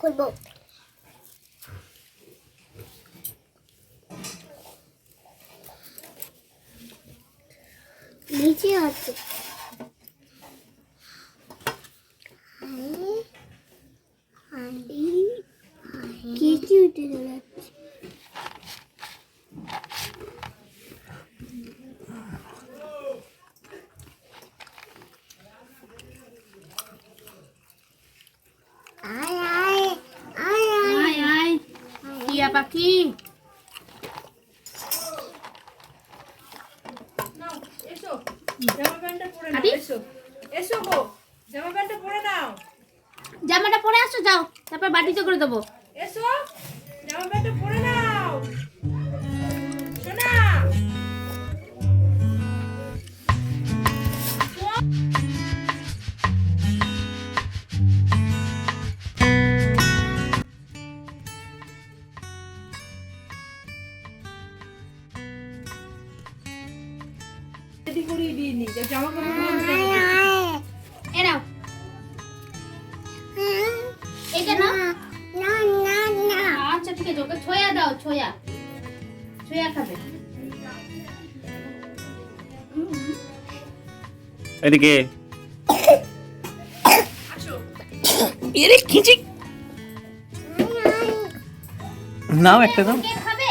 খুলবো নিচে আছে হাঁড়ি কি কি উঠে যাচ্ছে জামা প্যান্টটা পরে নাও আদি? এসো। এসো গো জামা প্যান্টটা পরে নাও। জামাটা পরে আসো যাও। তারপর বাটিতে করে দেবো। এসো। আচ্ছা ওকে ছোয়া দাও ছোয়া। ছোয়া খাবে। এদিকে। এরে খিচি নাও একটা দাও। খাবে?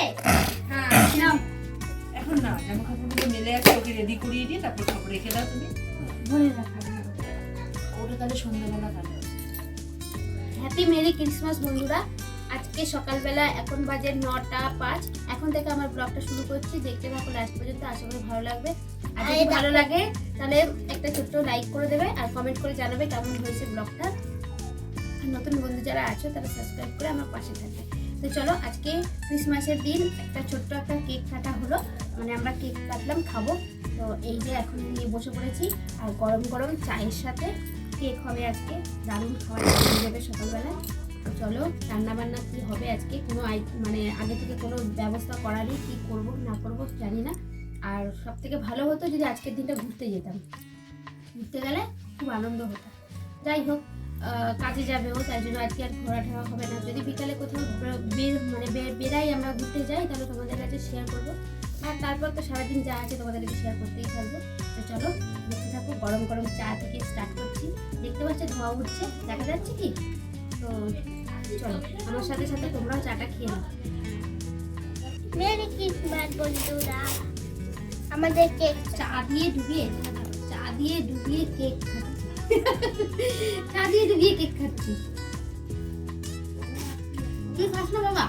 হ্যাঁ এখন না জামা কাপড়গুলো মেলে আছে ওকে রেডি করিয়ে দিয়ে তারপর সব রেখে দাও তুমি। ভরে রাখা ওটা তাহলে সন্ধ্যাবেলা কাটবে হ্যাপি মেরি ক্রিসমাস বন্ধুরা। আজকে সকালবেলা এখন বাজে নটা পাঁচ। এখন থেকে আমার ব্লগটা শুরু করছি। দেখতে থাকো লাস্ট পর্যন্ত আশা করি ভালো লাগবে। আর যদি ভালো লাগে তাহলে একটা ছোট্ট লাইক করে দেবে আর কমেন্ট করে জানাবে কেমন হয়েছে ব্লগটা। আর নতুন বন্ধু যারা আছো তারা সাবস্ক্রাইব করে আমার পাশে থাকবে। তো চলো আজকে ক্রিসমাসের দিন একটা ছোট্ট একটা কেক কাটা হলো। মানে আমরা কেক কাটলাম খাব। তো এই যে এখন নিয়ে বসে পড়েছি। আর গরম গরম চায়ের সাথে কেক হবে আজকে। দারুণ খাওয়া যাবে সকালবেলা তো চলো রান্না বান্না কি হবে আজকে? কোনো মানে আগে থেকে কোনো ব্যবস্থা করা নেই কী করব, না করব, জানি না। আর সব থেকে ভালো হতো যদি আজকের দিনটা ঘুরতে যেতাম। ঘুরতে গেলে খুব আনন্দ হতো। যাই হোক কাজে যাবেও তাই জন্য আজকে আর ঘোরা ঠোরা হবে না। যদি বিকালে কোথাও বের মানে বেরাই আমরা ঘুরতে যাই, তাহলে তোমাদের কাছে শেয়ার করব। আর তারপর তো সারাদিন যা আছে তোমাদের কাছে শেয়ার করতেই থাকব। তো চলো, দেখতে থাকো, গরম গরম চা থেকে স্টার্ট করছি। দেখতে পাচ্ছ ধোয়া উঠছে, দেখা যাচ্ছে কি? তো চলো আমার সাথে সাথে তোমরাও চাটা খেয়ে নাও। মেরি ক্রিসমাস বন্ধুরা আমাদের কেক চা দিয়ে ডুবিয়ে চা দিয়ে ডুবিয়ে কেক খাচ্ছি। চা দিয়ে ডুবিয়ে কেক খাচ্ছি। তুই খাস না বাবা?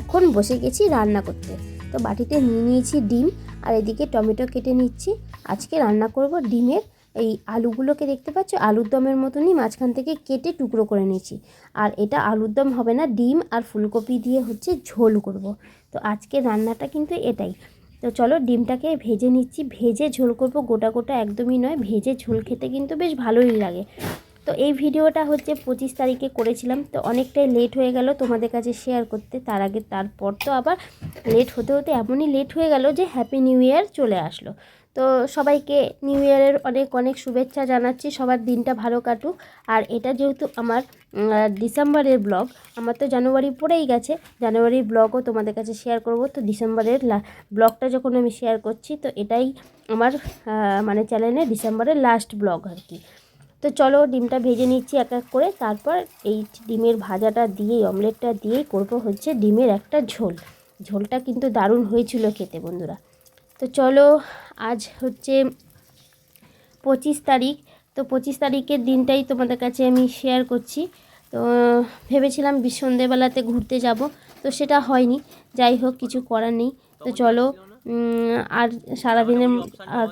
এখন বসে গেছি রান্না করতে। তো বাটিতে নিয়ে নিয়েছি ডিম আর এদিকে টমেটো কেটে নিচ্ছি। আজকে রান্না করব ডিমের এই আলুগুলোকে দেখতে পাচ্ছ? আলুর দমের মতনই মাঝখান থেকে কেটে টুকরো করে নিয়েছি। আর এটা আলুর দম হবে না, ডিম আর ফুলকপি দিয়ে হচ্ছে ঝোল করব। তো আজকে রান্নাটা কিন্তু এটাই। তো চলো ডিমটাকে ভেজে নিচ্ছি। ভেজে ঝোল করব গোটা গোটা একদমই নয়, ভেজে ঝোল খেতে কিন্তু বেশ ভালোই লাগে। তো এই ভিডিওটা হচ্ছে পঁচিশ তারিখে করেছিলাম, তো অনেকটাই লেট হয়ে গেল তোমাদের কাছে শেয়ার করতে। তার আগে তারপর তো আবার লেট হতে হতে এমনই লেট হয়ে গেল যে হ্যাপি নিউ ইয়ার চলে আসলো। তো সবাইকে নিউ ইয়ারের অনেক অনেক শুভেচ্ছা জানাচ্ছি। সবার দিনটা ভালো কাটুক। আর এটা যেহেতু আমার ডিসেম্বরের ব্লগ আমার তো জানুয়ারি পড়েই গেছে। জানুয়ারির ব্লগও তোমাদের কাছে শেয়ার করব। তো ডিসেম্বরের ব্লগটা যখন আমি শেয়ার করছি, তো এটাই আমার মানে চ্যানেলে ডিসেম্বরের লাস্ট ব্লগ আর কি। তো চলো ডিমটা ভেজে নিচ্ছি এক এক করে। তারপর এই ডিমের ভাজাটা দিয়েই অমলেটটা দিয়েই করব হচ্ছে ডিমের একটা ঝোল। ঝোলটা কিন্তু দারুণ হয়েছিল খেতে বন্ধুরা। তো চলো, আজ হচ্ছে পঁচিশ তারিখ। তো পঁচিশ তারিখের দিনটাই তোমাদের কাছে আমি শেয়ার করছি। তো, ভেবেছিলাম সন্ধেবেলাতে ঘুরতে যাব, তো সেটা হয়নি। যাই হোক, কিছু করার নেই। তো চলো আর সারাদিনের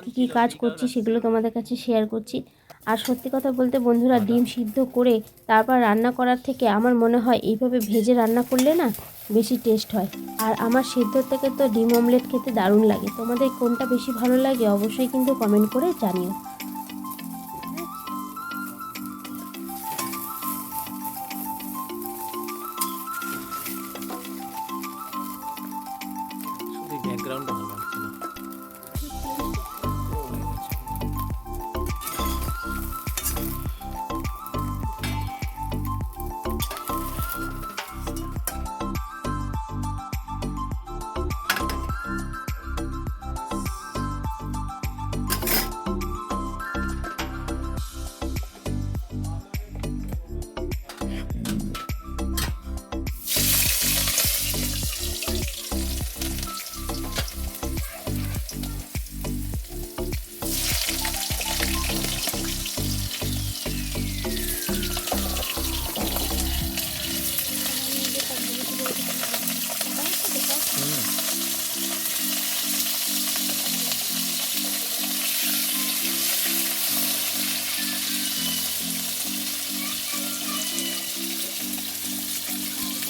কী কী কাজ করছি সেগুলো তোমাদের কাছে শেয়ার করছি। আর সত্যি কথা বলতে বন্ধুরা, ডিম সিদ্ধ করে তারপর রান্না করার থেকে আমার মনে হয় এইভাবে ভেজে রান্না করলে না বেশি টেস্ট হয়। আর আমার সিদ্ধ থেকে তো ডিম অমলেট খেতে দারুণ লাগে। তোমাদের কোনটা বেশি ভালো লাগে অবশ্যই কিন্তু কমেন্ট করে জানিও। ব্যাকগ্রাউন্ড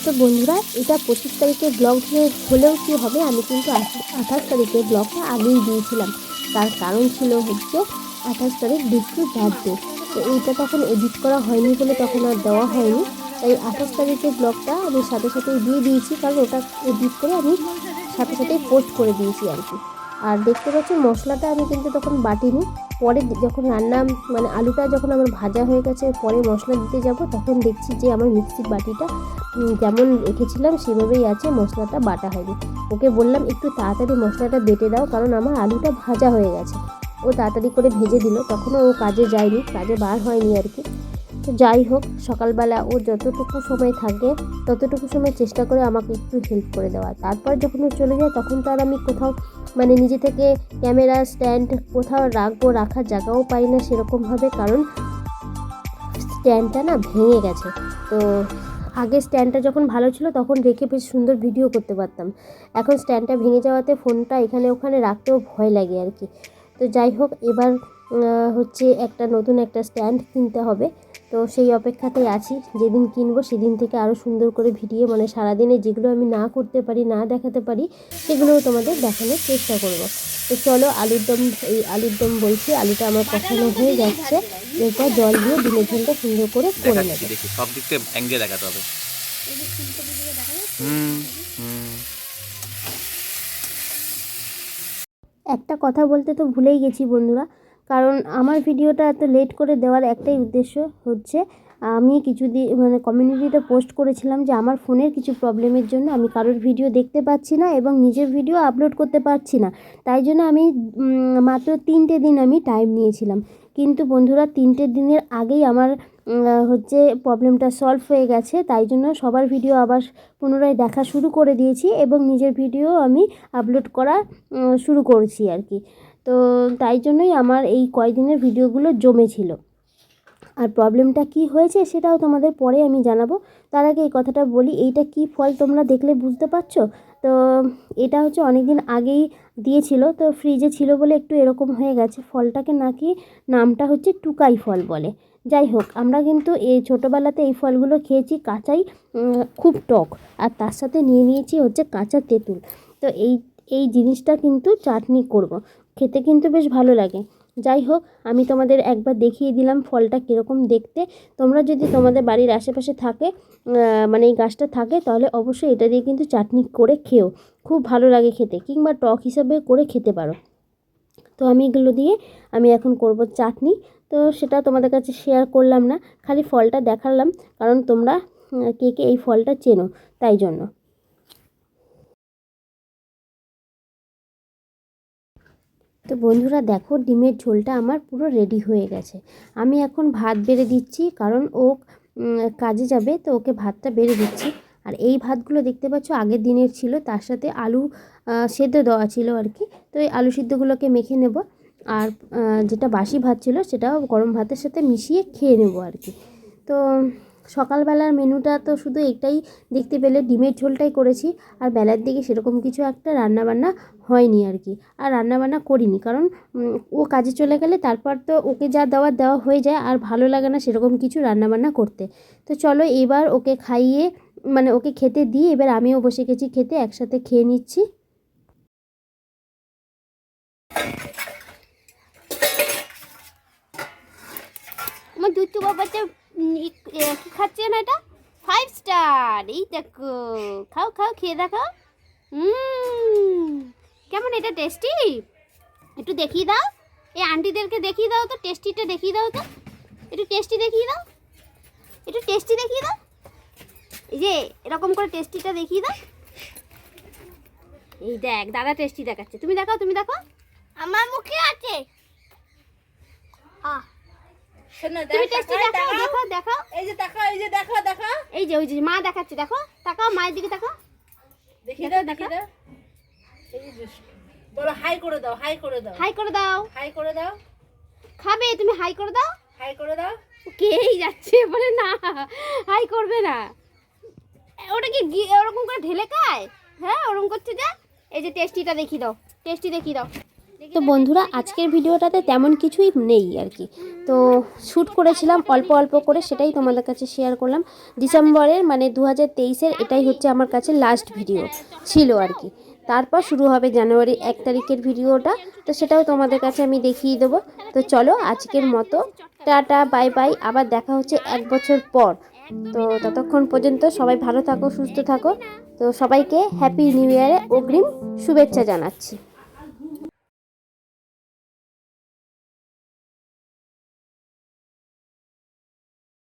তো বন্ধুরা, এটা পঁচিশ তারিখে ব্লগ হলেও কি হবে? আমি কিন্তু আঠাশ তারিখে ব্লগটা আগেই দিয়েছিলাম। তার কারণ ছিল হচ্ছে আঠাশ তারিখ বিষ্ণুর বার্থডে তো এইটা তখন এডিট করা হয়নি বলে তখন আর দেওয়া হয়নি। তাই আঠাশ তারিখের ব্লগটা আমি সাথে সাথেই দিয়ে দিয়েছি, কারণ ওটা এডিট করে আমি সাথে সাথেই পোস্ট করে দিয়েছি আর কি। আর দেখতে পাচ্ছি, মশলাটা আমি কিন্তু তখন বাটিনি। পরে যখন রান্না মানে আলুটা যখন আমার ভাজা হয়ে গেছে, পরে মশলা দিতে যাব, তখন দেখছি যে আমার মিক্সির বাটিটা যেমন রেখেছিলাম, সেভাবেই আছে, মশলাটা বাটা হয়নি। ওকে বললাম, একটু তাড়াতাড়ি মশলাটা বেটে দাও, কারণ আমার আলুটা ভাজা হয়ে গেছে। ও তাড়াতাড়ি করে ভেজে দিল। তখনও ও কাজে যায়নি, কাজে বার হয়নি আর কি। তো যাই হোক, সকালবেলা ও যতটুকু সময় থাকে, ততটুকু সময় চেষ্টা করে আমাকে একটু হেল্প করে দেওয়া। তারপর যখন ও চলে যায়, তখন তো আর আমি কোথাও মানে নিজে থেকে ক্যামেরা স্ট্যান্ড কোথাও রাখব, রাখার জায়গাও পাই না সেরকমভাবে, কারণ স্ট্যান্ডটা না ভেঙে গেছে। তো আগে স্ট্যান্ডটা যখন ভালো ছিল তখন রেখে বেশ সুন্দর ভিডিও করতে পারতাম। এখন স্ট্যান্ডটা ভেঙে যাওয়াতে ফোনটা এখানে ওখানে রাখতেও ভয় লাগে আর কি। তো যাই হোক, এবার হচ্ছে একটা নতুন একটা স্ট্যান্ড কিনতে হবে। তো সেই অপেক্ষাতেই আছি। যেদিন কিনবো সেদিন থেকে আরও সুন্দর করে ভিডিও মানে সারাদিনে যেগুলো আমি না করতে পারি না দেখাতে পারি সেগুলোও তোমাদের দেখানোর চেষ্টা করব। তো চলো আলুর দম এই আলুর দম বলছি আলুটা আমার কষানো হয়ে যাচ্ছে। এরপর জল দিয়ে ডিমের ঝোলটা সুন্দর করে করে নেব। দেখি সব দিক থেকে অ্যাঙ্গেল দেখাতে হবে। হুম হুম। একটা কথা বলতে তো ভুলেই গেছি বন্ধুরা। কারণ আমার ভিডিওটা এত লেট করে দেওয়ার একটাই উদ্দেশ্য হচ্ছে, আমি কিছুদিন মানে কমিউনিটিতে পোস্ট করেছিলাম যে আমার ফোনের কিছু প্রবলেমের জন্য আমি কারোর ভিডিও দেখতে পাচ্ছি না এবং নিজের ভিডিও আপলোড করতে পারছি না। তাই জন্য আমি মাত্র তিনটে দিন আমি টাইম নিয়েছিলাম। কিন্তু বন্ধুরা, তিনটে দিনের আগেই আমার হচ্ছে প্রবলেমটা সলভ হয়ে গেছে। তাই জন্য সবার ভিডিও আবার পুনরায় দেখা শুরু করে দিয়েছি এবং নিজের ভিডিও আমি আপলোড করা শুরু করেছি আর কি। তো তাই জন্যই আমার এই কয়দিনের ভিডিওগুলো জমেছিল। আর প্রবলেমটা কি হয়েছে সেটাও তোমাদের পরে আমি জানাব। তার আগে এই কথাটা বলি, এইটা কি ফল তোমরা দেখলে বুঝতে পারছ? তো এটা হচ্ছে অনেক দিন আগেই দিয়েছিল, তো ফ্রিজে ছিল বলে একটু এরকম হয়ে গেছে। ফলটাকে নাকি নামটা হচ্ছে টুকাই ফল বলে। যাই হোক, আমরা কিন্তু এই ছোটোবেলাতে এই ফলগুলো খেয়েছি, কাঁচাই খুব টক। আর তার সাথে নিয়ে নিয়েছি হচ্ছে কাঁচা তেঁতুল। তো এই এই জিনিসটা কিন্তু চাটনি করব। খেতে কিন্তু বেশ ভালো লাগে। যাই হোক, আমি তোমাদের একবার দেখিয়ে দিলাম ফলটা কীরকম দেখতে। তোমরা যদি তোমাদের বাড়ির আশেপাশে থাকে মানে এই গাছটা থাকে, তাহলে অবশ্যই এটা দিয়ে কিন্তু চাটনি করে খেও। খুব ভালো লাগে খেতে, কিংবা টক হিসাবে করে খেতে পারো। তো আমি এগুলো দিয়ে আমি এখন করব চাটনি। তো সেটা তোমাদের কাছে শেয়ার করলাম না, খালি ফলটা দেখালাম, কারণ তোমরা কে কে এই ফলটা চেনো, তাই জন্য। তো বন্ধুরা দেখো, ডিমের ঝোলটা আমার পুরো রেডি হয়ে গেছে। আমি এখন ভাত বেড়ে দিচ্ছি, কারণ ও কাজে যাবে, তো ওকে ভাতটা বেড়ে দিচ্ছি। আর এই ভাতগুলো দেখতে পাচ্ছ, আগের দিনের ছিল, তার সাথে আলু সেদ্ধ দেওয়া ছিল আর কি। তো এই আলু সিদ্ধগুলোকে মেখে নেব, আর যেটা বাসি ভাত ছিল, সেটাও গরম ভাতের সাথে মিশিয়ে খেয়ে নেব আর কি। তো সকালবেলার মেনুটা তো শুধু এটাই দেখতে পেলে ডিমের ঝোলটাই করেছি, আর বেলার দিকে সেরকম কিছু একটা রান্নাবান্না হয়নি আর কি। আর রান্নাবান্না করিনি, কারণ ও কাজে চলে গেলে তারপর তো ওকে যা দেওয়ার দেওয়া হয়ে যায়, আর ভালো লাগে না সেরকম কিছু রান্নাবান্না করতে। তো চলো এবার ওকে খাইয়ে মানে ওকে খেতে দিয়ে এবার আমিও বসে গেছি খেতে, একসাথে খেয়ে নিচ্ছি। আমার দুধ বাবাটা কি না এটা? ফাইভ স্টার এই দেখো। খাও খাও, খেয়ে দেখাও কেমন এটা টেস্টি একটু দেখিয়ে দাও। এই আন্টিদেরকে দেখিয়ে দাও তো টেস্টিটা দেখিয়ে দাও তো। একটু টেস্টি দেখিয়ে দাও। একটু টেস্টি দেখিয়ে দাও। এই যে, এরকম করে টেস্টিটা দেখিয়ে দাও। এই দেখ, দাদা টেস্টি দেখাচ্ছে। তুমি দেখাও, তুমি দেখো আমার মুখে আছে। শোনো, তুমি টেস্টি দেখাও তাকাও। দেখাও দেখাও। এই যে দেখো এই যে দেখো দেখো। এই যে ওই যে মা দেখাচ্ছে দেখো। তাকাও মায়ের দিকে তাকাও। দেখো, দাও দাও এই যে বলো হাই করে দাও হাই করে দাও। হাই করে দাও। হাই করে দাও। খাবে তুমি হাই করে দাও। হাই করে দাও। কেই যাচ্ছে? বলে না হাই করবে না। ওটা কি ওরকম করে ঢেলে খায়? হ্যাঁ ওরকম করছে যে? এই যে টেস্টিটা দেখিয়ে দাও টেস্টি দেখিয়ে দাও। তো বন্ধুরা, আজকের ভিডিওটাতে তেমন কিছুই নেই আর কি। তো শ্যুট করেছিলাম, অল্প অল্প করে সেটাই তোমাদের কাছে শেয়ার করলাম। ডিসেম্বরের মানে দু হাজার এটাই হচ্ছে আমার কাছে লাস্ট ভিডিও ছিল আর কি। তারপর শুরু হবে জানুয়ারি এক তারিখের ভিডিওটা, তো সেটাও তোমাদের কাছে আমি দেখিয়ে দেবো। তো চলো, আজকের মতো। টাটা বাই বাই আবার দেখা হচ্ছে এক বছর পর। তো ততক্ষণ পর্যন্ত সবাই ভালো থাকো, সুস্থ থাকো। তো সবাইকে হ্যাপি নিউ ইয়ারে অগ্রিম শুভেচ্ছা জানাচ্ছি।